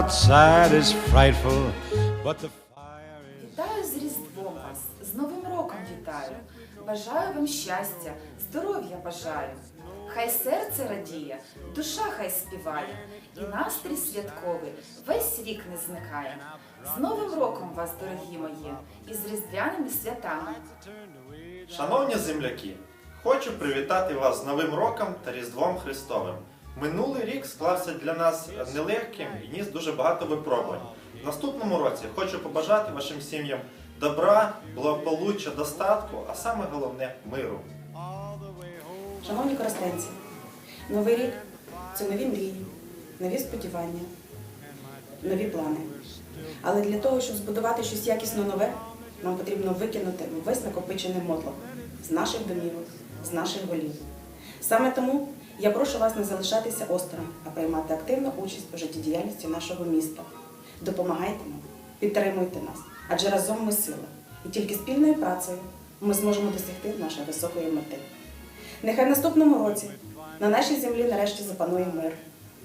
outside is frightful, but the fire is. Вітаю з Різдвом вас, з Новим роком вітаю. Бажаю вам щастя, здоров'я бажаю. Хай серце радіє, душа хай співає, і настрій святковий весь рік не зникає. З Новим роком вас, дорогі мої, і з різдвяними святами. Шановні земляки, хочу привітати вас з Новим роком та Різдвом Христовим. Минулий рік склався для нас нелегким і ніс дуже багато випробувань. В наступному році хочу побажати вашим сім'ям добра, благополуччя, достатку, а саме головне миру. Шановні користенці, новий рік це нові мрії, нові сподівання, нові плани. Але для того, щоб збудувати щось якісно нове, нам потрібно викинути весь накопичений мотлох з наших домівок, з наших голів. Саме тому я прошу вас не залишатися осторонь, а приймати активну участь у життєдіяльності нашого міста. Допомагайте нам, підтримуйте нас, адже разом ми сила. І тільки спільною працею ми зможемо досягти нашої високої мети. Нехай наступному році на нашій землі нарешті запанує мир.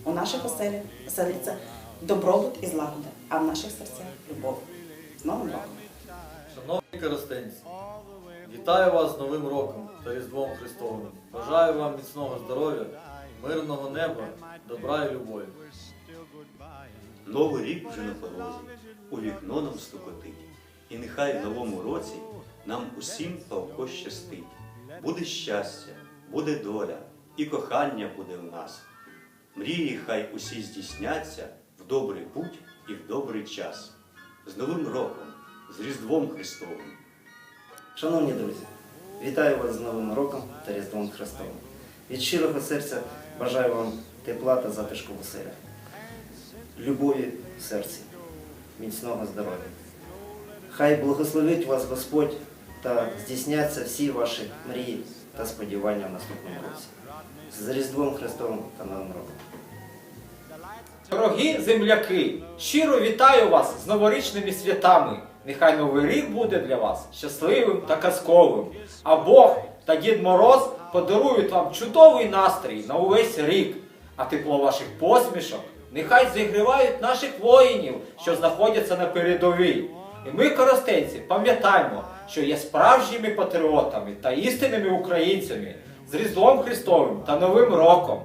У наших оселях оселиться добробут і злагода, а в наших серцях любов. З Новим роком! Шановні коростенці, вітаю вас з Новим роком та Різдвом Христовим. Бажаю вам міцного здоров'я, мирного неба, добра і любові. Новий рік вже на порозі, у вікно нам стукотить. І нехай в новому році нам усім палко щастить. Буде щастя, буде доля, і кохання буде в нас. Мрії хай усі здійсняться в добрий путь і в добрий час. З Новим роком, з Різдвом Христовим. Шановні друзі, вітаю вас з Новим роком та Різдвом Христовим. Від щирого серця бажаю вам тепла та затишку в оселях, любові в серці, міцного здоров'я. Хай благословить вас Господь та здійсняться всі ваші мрії та сподівання в наступному році. З Різдвом Христовим та Новим роком. Дорогі земляки, щиро вітаю вас з новорічними святами. Нехай новий рік буде для вас щасливим та казковим. А Бог та Дід Мороз подарують вам чудовий настрій на увесь рік. А тепло ваших посмішок нехай зігрівають наших воїнів, що знаходяться на передовій. І ми, коростенці, пам'ятаємо, що є справжніми патріотами та істинними українцями з Різдвом Христовим та Новим роком.